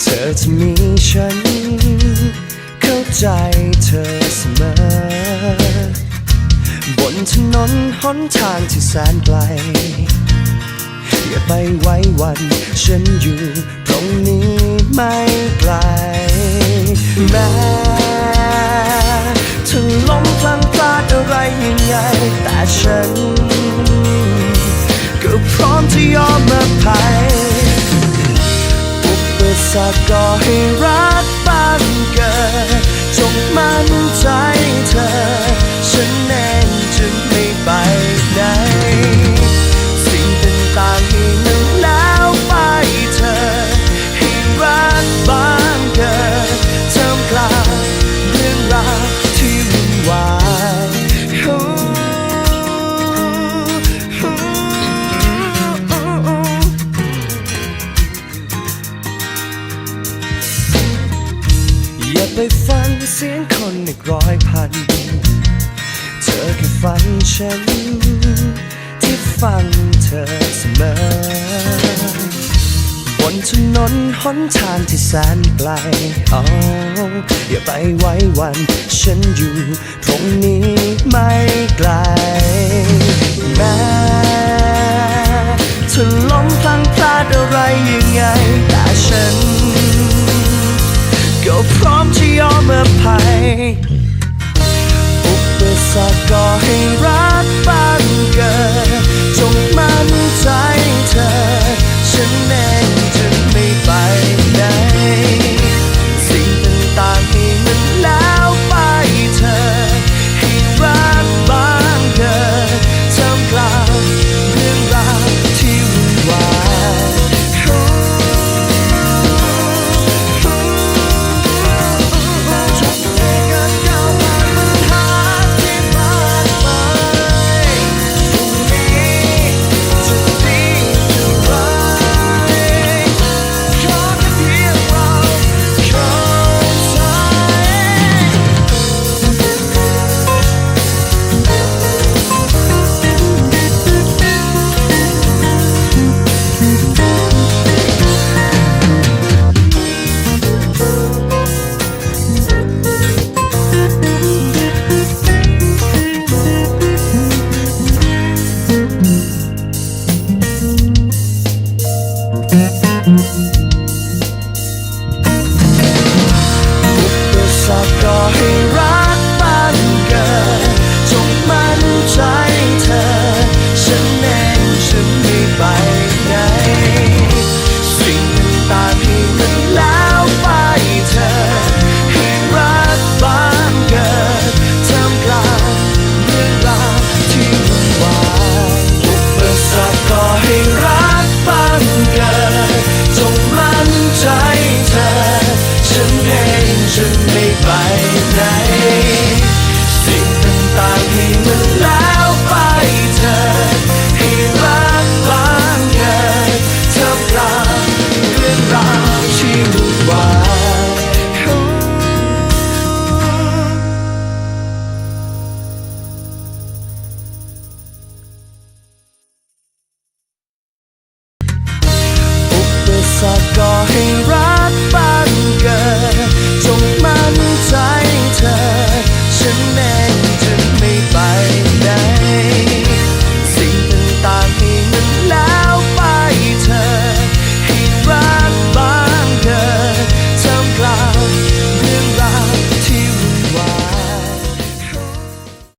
เธอจะมีฉัน เข้าใจเธอเสมอบนถนนหนทางที่แสนไกล อย่าไปไว้วัน ฉันอยู่ตรงนี้ไม่ไกลแม้ถึงล้มพลังพลาดอะไรยังไงแต่ฉัน ก็พร้อมที่ยอมมาภัย จะก่อให้รักบ้านเกิดจงมั่นใจ ไปฟังเสียงคนอีกร้อยพัน เธอแค่ฟังฉัน ที่ฟังเธอเสมอบนถนนหนทางที่แสนไกลอ๋ออย่าไปไว้วัน ฉันอยู่ตรงนี้ไม่ไกลแม้เธอล้มพลังพลาดอะไรยังไงแต่ฉัน ภัยอุปส sacar.